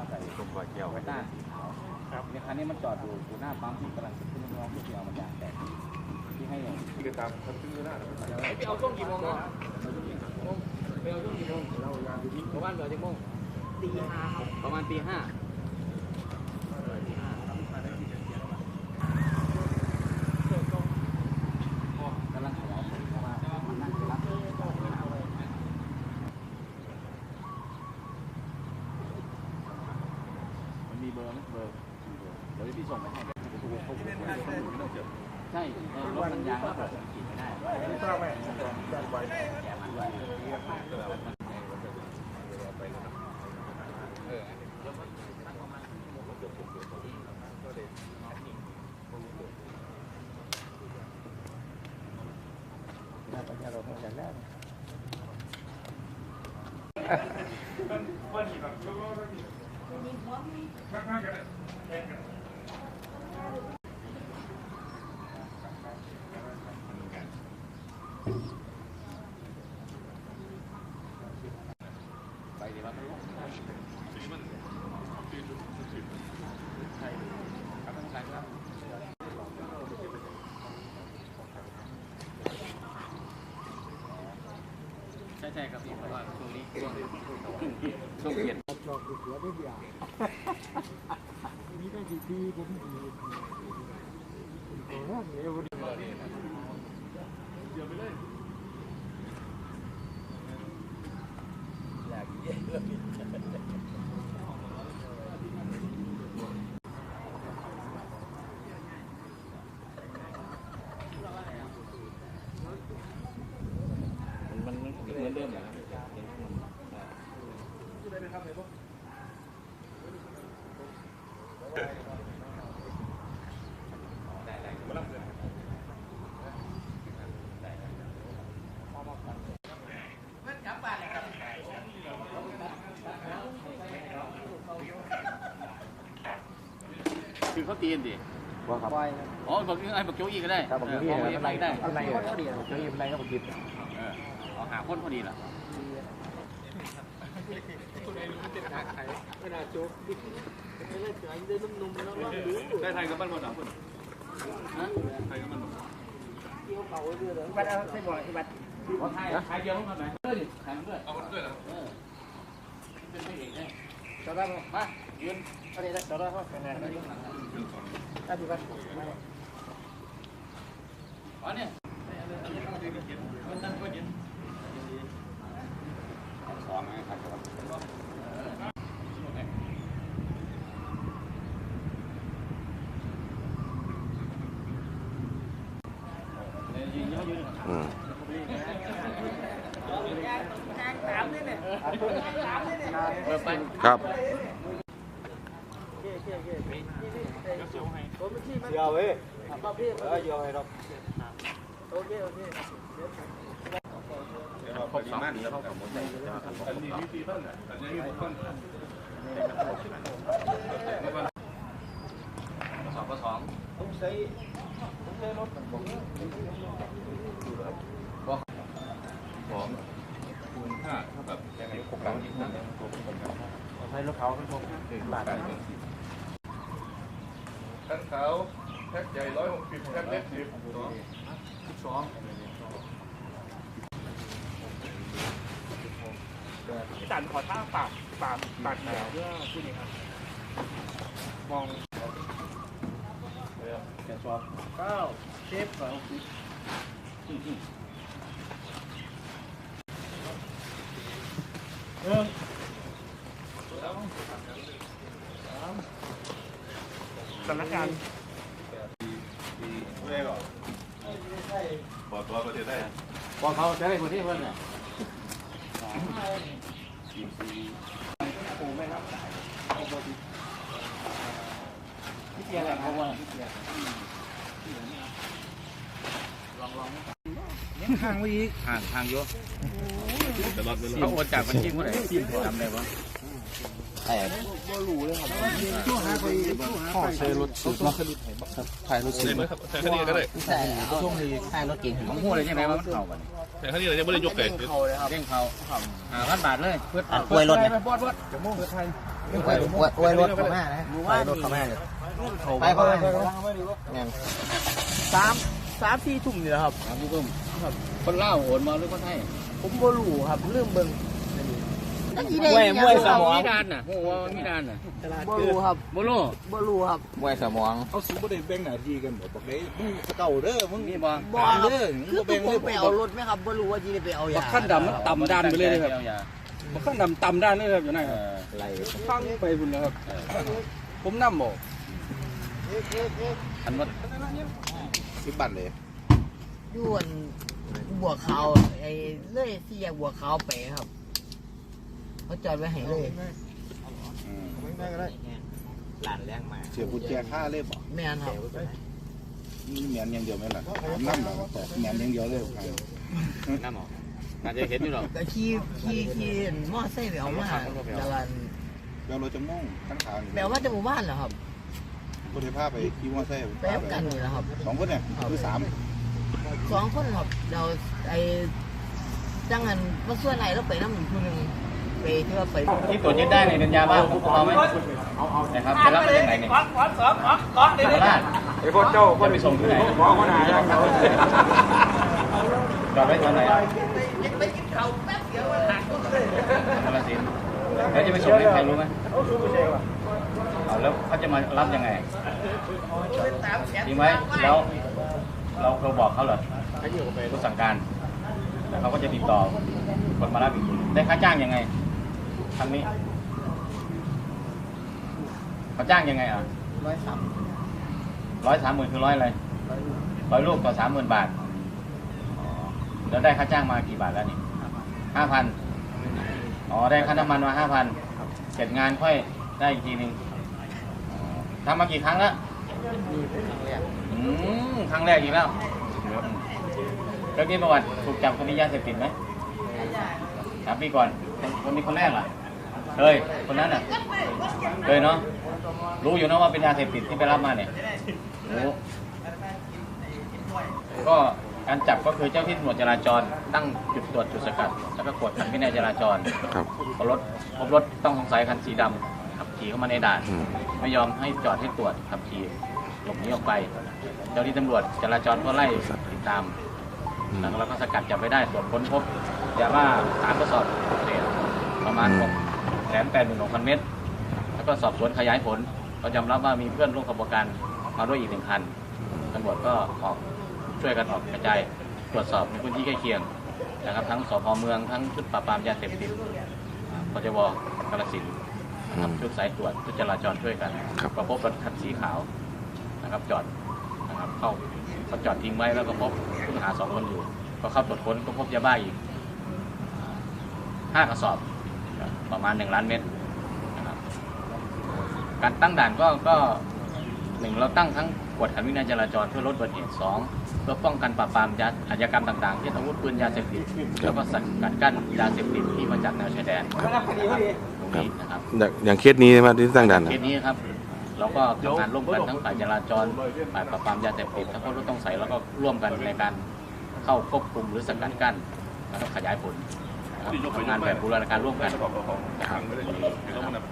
มาใส่ตรงก่อเกี่ยวไว้ต้าสีขาวครับในคันนี้มันจอดอยู่อยู่หน้าปั๊มที่กำลังจะขึ้นน้องที่เอามาจากแต่ที่ให้อย่างที่กระตามครับซื้อหน้าไปเอาช่วงกี่โมงเนาะไปเอาช่วงกี่โมงเราประมาณเดือนกี่โมงตีห้าประมาณตีห้ากำลังขอเพราะว่ามันนั่งรับมันมีเบอร์ไหมเบอร์เดี๋ยวพี่ส่งไปให้ ใช่รถมันยางแล้วผมขี่ไม่ได้ไม่ทราบไหมแจ้งไว้แกมันด้วยไปดีมากลูกใช่ครับท่านประธานครับ ใช่ใช่ครับพี่เพราะว่าช่วงนี้ช่วงช่วงเปลี่ยนชอบดูเสือได้อย่างนี่ได้กี่ปีผมดีโอ้โหเร็วดีมันมั นเหมือนเดิม ครับคือเขาตีนดิว่าครับอ๋อบอกไอ้บอกโจ้อีก็ได้ครับผมเออนี่บอกอะไรอะไรได้อะไรก็ดีผมจะยิบอะไรก็ผมยิบเออเอาหาคนพอดีล่ะได้ไทยกับบ้านหมดสามคนฮะไทยกับบ้านหมดบัตรเอาใส่บ่อยบัตรขอถ่ายถ่ายเดียวเข้ามาไหมเออดิถ่ายมันด้วยเอาคนด้วยเหรอเออเป็นพระเอกได้จอดได้ไหมมายืนอะไรได้จอดได้เขาเป็นไงไปยกหลั อ๋อเนี่ยมันนั่นก็ยืนสองนะครับอืมครับ เดี๋ยวเว้ยเออเดี๋ยวให้เราครบสามแล้วเขากับหมดอันนี้มีสี่ท่านอันนี้มีหกท่านสองก็สองผมใช้ผมใช้รถผมสองคูณห้าเท่ากับยังไงหกล้านที่ท่านใช้รถเขาเป็นผมบาท ท่านขาวแพ็คใหญ่ร้อยหกสิบแพ็คเล็กสิบสองสิบสองจันขอท่าปากปากปากแถวเพื่อพูดนี้ครับมองแกชอบเก้าเชฟสองสิบเออสาม สำนักงานเร่หรอบอกตัวประเทศได้บอกเขาจะได้คนที่เพิ่นเนี่ยพี่เกียร์อะไรครับว่าพี่เกียร์ยังห่างไว้อีกห่างห่างเยอะตลอดเวลาเขาโอนจากบัญชีเมื่อไหร่จำได้ ปะขอใช้รถสุดเนาะถ่ายรถสุดได้ไหมครับใช้แค่นี้ก็ได้ใช่ช่วงนี้ถ่ายรถเก่งผมพูดเลยใช่ไหมว่ามันเข่ากันใช้แค่นี้เราจะไม่ได้ยกไก่เด้งเขาอ่าพันบาทเลยเพื่ออันกล้วยรถเนี่ยบอดบอดจะมุ่งไทยไว้ไว้ไว้รถเข้ามานะไว้รถเข้ามาเลยไปเข้ามาเนี่ยสามสามสี่ทุ่มนี่แหละครับถามพี่ตุ้มคนเล่าวโอนมาหรือคนไทยผมบ่รู้ครับเรื่องเบิ่ง มวยมวยสมองมีดานน่ะโอ้โหมีดานน่ะบ่รู้ครับโบโลบ่รู้ครับมวยสมองเขาสูบ่ได้แบ่งหน้าที่กันหมดบอกเลยมึงเก่าเด้อมึงมีบ่บ่ครับเด้อมึงคือบ่แบ่งผเลมยไปเอารถไหมครับบ่รู้ว่าจีได้ไปเอายาขั้นดำมันต่ำด้านไปเลยเลยครับอาอย่ามันขั้นดำต่ำด้านเลยครับอยู่ไหนเอครับอไรฟังไปบุญแล้วครับผมนั่บอกอันว่าสิบบัตรเลยอยู่อันบัวขาวไอ้เลยที่แยกบัวขาวไปครับ เขาจอดไว้ให้เลยหลานแรงมาเสียกุญแจค่าเลยบ่แม่นครับมีเหมียนอย่างเดียวไหมล่ะน้ำแบบแต่เหมียนอย่างเดียวเลยน้ำหมออาจจะเห็นอยู่หรอกก็ขี่ขี่ขี่มอไซค์ไปเอามาจากอันเดี๋ยวเราจะมุ่งทั้งทางแปลว่าจะหมู่บ้านเหรอครับคนที่พาไปขี่มอเตอร์ไซค์ไปเอากันนี่แหละครับสองคนเนี่ยคือสามสองคนครับเราไอ้จังหันว่าส่วนไหนเราไปน้ำหนึ่งคนหนึ่ง ไปที่ว่าไปที่ตรวจยึดได้ในเป็นยาบ้าของเราไหมนะครับจะรับมาจากไหนเนี่ยก้อนสองก้อนเดี๋ยวไอ้พวกเจ้าคนไปส่งที่ไหนขอคนไหนจอดไว้ตอนไหนอะไปกินข้าแป๊บเดียวหลังก็เลยกาฬสินธุ์แล้วจะไปส่งให้ใครรู้ไหมแล้วเขาจะมารับยังไงจริงไหมแล้วเราเราบอกเขาเหรอผู้สั่งการแล้วเขาก็จะติดต่อคนมารับอีกได้ค่าจ้างยังไง ครั้งนี้เขาจ้างยังไงอะร้อยสามร้อยสามหมื่นคือร้อยอะไรร้อยลูกต่อสามหมื่นบาทอ๋อแล้วได้ค่าจ้างมากี่บาทแล้วนี่ห้าพันอ๋อได้ค่าน้ำมันมาห้าพันเสร็จงานค่อยได้อีกทีหนึ่งอ๋อทำมากี่ครั้งแล้วนี่เป็นครั้งแรกอืมครั้งแรกอีกแล้วแล้วนี่ประวัติถูกจับคดียาเสพติดไหมสามปีก่อนคนนี้คนแรกเหรอ เคยคนนั้นอะเคยเนาะรู้อยู่นะว่าเป็นยาเสพติดที่ไปรับมาเนี่ยรู้ก็การจับก็คือเจ้าที่ตำรวจจราจรตั้งจุดตรวจจุดสกัดแล้วก็กวดขันวินัยจราจรครับพบรถพบรถต้องสงสัยคันสีดำขับขี่เข้ามาในด่านไม่ยอมให้จอดให้ตรวจขับขี่หลบหนีออกไป เจ้าที่ตำรวจจราจรก็ไล่ติดตามแล้วเราก็สกัดจับไว้ได้ตรวจค้นพบยาบ้าสามกระสอบเศษประมาณหก แสนแปดหมื่นหกพันเมตร แล้วก็สอบสวนขยายผล ก็ยอมรับว่ามีเพื่อนร่วมขบวนการมาด้วยอีกหนึ่งคันตำรวจก็ออกช่วยกันออกกระจายตรวจสอบในพื้นที่ใกล้เคียงนะครับทั้งสพเมืองทั้งชุดปราบปรามยาเสพติดอ่าปจวกาฬสินธุ์นะครับชุดสายตรวจชุดจราจรช่วยกันก็พบรถคันสีขาวนะครับจอดนะครับเข้าเขาจอดทิ้งไว้แล้วก็พบผู้ต้องหาสองคนอยู่ ก็เข้าตรวจค้นก็พบยาบ้าอีกห้ากระสอบ ประมาณหนึ่งล้านเม็ดนะครับการตั้งด่านก็ก็หนึ่งเราตั้งทั้งกวดขันวินัยจราจรเพื่อลดอุบัติเหตุสองเพื่อป้องกันปราบปรามยาอาชญากรรมต่างๆเช่นอาวุธปืนยาเสพติดแล้วก็สกัดกั้นยาเสพติดที่มาจากแนวชายแดนนะครับตรงนี้นะครับอย่างอย่างเคสนี้ใช่ไหมที่ตั้งด่านเคสนี้ครับเราก็ทำงานร่วมกันทั้งฝ่ายจราจรฝ่ายปราบปรามยาเสพติดทั้งผู้ต้องสงสัยแล้วก็ร่วมกันในการเข้าควบคุมหรือสกัดกั้นแล้วก็ขยายผลนะครับ ทำงานแบบบูรณาการร่วมกันนะครับ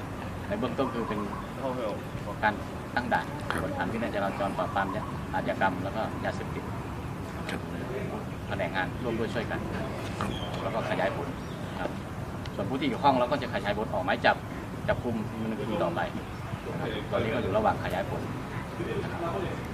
ในเบื้องต้นคือเป็นการตั้งด่านกวดขันวินัยจราจรปราบปรามอาชญากรรมแล้วก็ยาเสพติดแผนกงานร่วมด้วยช่วยกัน แล้วก็ขยายผลครับส่วนผู้ที่เกี่ยวข้องเราก็จะขยายผลออกหมายจับจับกลุ่มดำเนินคดีต่อไปนะครับตอนนี้ก็อยู่ระหว่างขยายผลนะครับ